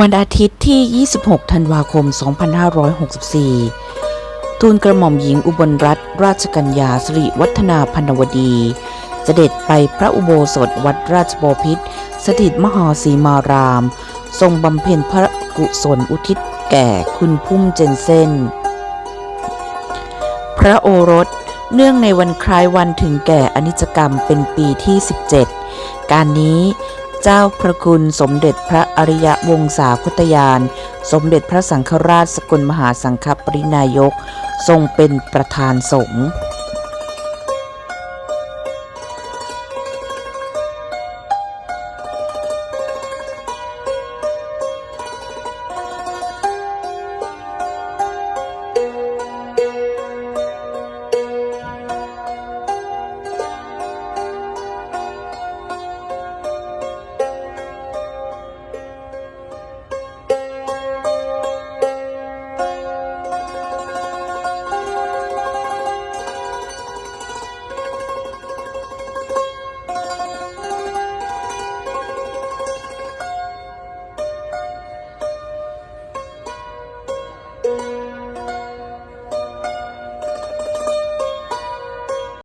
วันอาทิตย์ที่ 26 ธันวาคม 2564 ทูลกระหม่อมหญิงอุบลรัตนราชกัญญาสิริวัฒนาพันวดี เสด็จไปพระอุโบสถวัดราชบพิตรสถิตมหาสีมาราม ทรงบำเพ็ญพระกุศลอุทิศแก่คุณพุ่มเจนเซนพระโอรสเนื่องในวันคล้ายวันถึงแก่อนิจกรรมเป็นปีที่ 17 การนี้ เจ้าพระคุณสมเด็จพระอริยวงศาคุตยาน สมเด็จพระสังฆราชสกลมหาสังฆปรินายก ทรงเป็นประธานสงฆ์